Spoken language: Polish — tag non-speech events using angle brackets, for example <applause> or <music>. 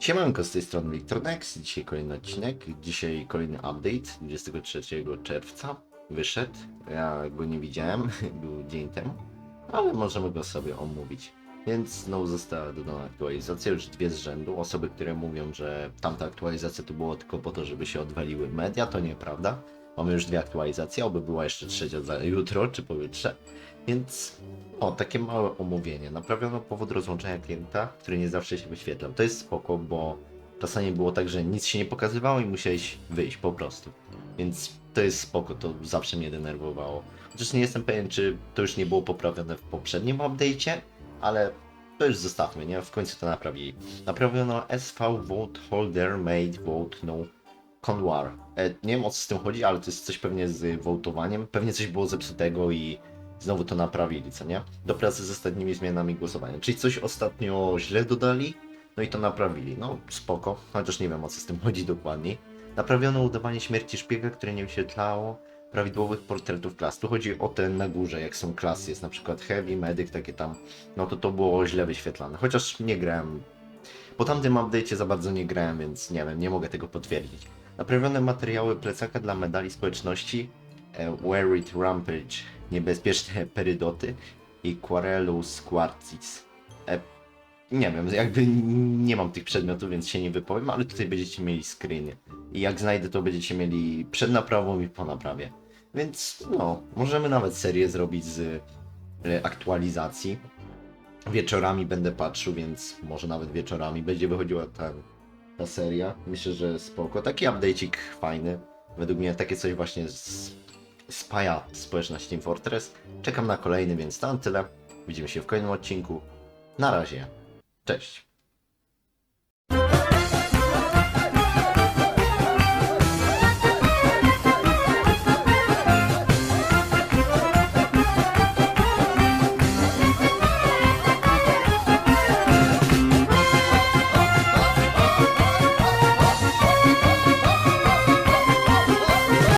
Siemanko, z tej strony Wiktornex, dzisiaj kolejny odcinek, dzisiaj kolejny update 23 czerwca wyszedł, ja go nie widziałem, <laughs> był dzień temu, ale możemy go sobie omówić. Więc znowu została dodana aktualizacja, już dwie z rzędu. Osoby, które mówią, że tamta aktualizacja to było tylko po to, żeby się odwaliły media, to nieprawda. Mamy już dwie aktualizacje, oby była jeszcze trzecia za jutro czy pojutrze. Więc o, takie małe omówienie. Naprawiono powód rozłączenia klienta, który nie zawsze się wyświetlał. To jest spoko, bo czasami było tak, że nic się nie pokazywało i musiałeś wyjść po prostu. Więc to jest spoko, to zawsze mnie denerwowało. Chociaż nie jestem pewien, czy to już nie było poprawione w poprzednim update'cie, ale to już zostawmy, nie? W końcu to naprawili. Naprawiono SV Vote Holder Made Vote No Conwar. E, nie wiem o co z tym chodzi, ale to jest coś pewnie z votowaniem. Pewnie coś było zepsutego i znowu to naprawili, co nie? Do pracy z ostatnimi zmianami głosowania. Czyli coś ostatnio źle dodali, no i to naprawili. No spoko, chociaż nie wiem o co z tym chodzi dokładnie. Naprawiono udawanie śmierci szpiega, które nie wyświetlało prawidłowych portretów klas. Tu chodzi o te na górze, jak są klasy, jest na przykład heavy, medic, takie tam, no to to było źle wyświetlane. Chociaż nie grałem, po tamtym update'cie za bardzo nie grałem, więc nie wiem, nie mogę tego potwierdzić. Naprawione materiały plecaka dla medali społeczności, e, Wear It Rampage, niebezpieczne perydoty i Quarelus Quartzis. E, nie wiem, jakby nie mam tych przedmiotów, więc się nie wypowiem, ale tutaj będziecie mieli screeny. I jak znajdę, to będziecie mieli przed naprawą i po naprawie. Więc no, możemy nawet serię zrobić z e, aktualizacji. Wieczorami będę patrzył, więc może nawet wieczorami będzie wychodziła ta, ta seria. Myślę, że spoko. Taki update'ik fajny. Według mnie takie coś właśnie z, spaja społeczność Team Fortress. Czekam na kolejny, więc tam tyle. Widzimy się w kolejnym odcinku. Na razie. Cześć.